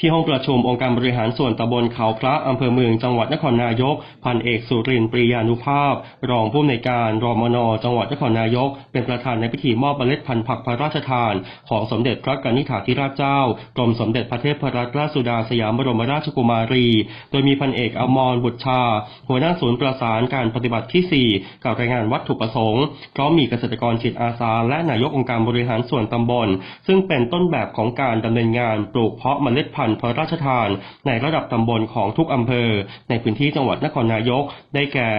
ที่ห้องประชุมองค์การบริหารส่วนตำบลเขาพระอำเภอเมืองจังหวัดนครนายก พันเอกสุรินทร์ปริยานุภาพ รองผู้อำนวยการรมนจังหวัดนครนายก เป็นประธานในพิธีมอบเมล็ดพันธุ์ผักพระราชทาน ของสมเด็จพระกนิษฐาธิราชเจ้ากรมสมเด็จพระเทพรัตนราชสุดาสยามบรมราชกุมารี โดยมีพันเอกอมรบุตรชา หัวหน้าศูนย์ประสานการปฏิบัติที่ 4 กับรายงานวัตถุประสงค์พร้อมมีเกษตรกรจิตอาสา และนายกองค์การบริหารส่วนตำบล ซึ่งเป็นต้นแบบของการดำเนินงานปลูกเพาะเมล็ดพันธุ์พระราชทาน ในระดับตำบลของทุกอำเภอ ในพื้นที่จังหวัดนครนายก ได้แก่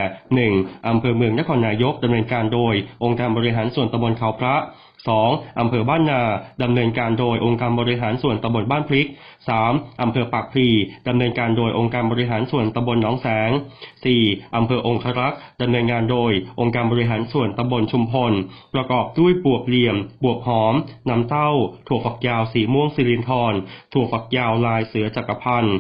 1. อำเภอเมืองนครนายกดำเนินการโดย องค์การบริหารส่วนตำบลเขาพระ 2. อำเภอบ้านนาดำเนินการโดยองค์การบริหารส่วนตำบลบ้านพริก 3. อำเภอปากพลีดำเนินการโดยองค์การบริหารส่วนตำบลหนองแสง 4. อำเภอองครักษ์ดำเนินงานโดยองค์การบริหารส่วนตำบลชุมพล ประกอบด้วยบวบเหลี่ยม บวบหอม น้ำเต้า ถั่วฝักยาวสีม่วงสิรินทร ถั่วฝักยาวลายเสือจักรพันธ์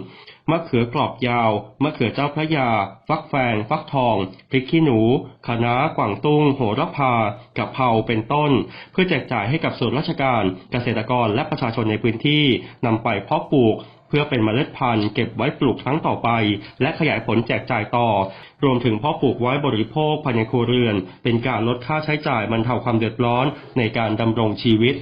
มะเขือกรอบยาว มะเขือเจ้าพระยา ฟักแฟง ฟักทอง พริกขี้หนู คะน้ากวางตุ้ง โหระพากะเพราเป็นต้น เพื่อแจกจ่ายให้กับส่วนราชการ เกษตรกรและประชาชนในพื้นที่นำไปเพาะปลูกเพื่อเป็นเมล็ดพันธุ์เก็บไว้ปลูกครั้งต่อไป และขยายผลแจกจ่ายต่อ รวมถึงเพาะปลูกไว้บริโภคภายในครัวเรือน เป็นการลดค่าใช้จ่ายบรรเทาความเดือดร้อนในการดำรงชีวิต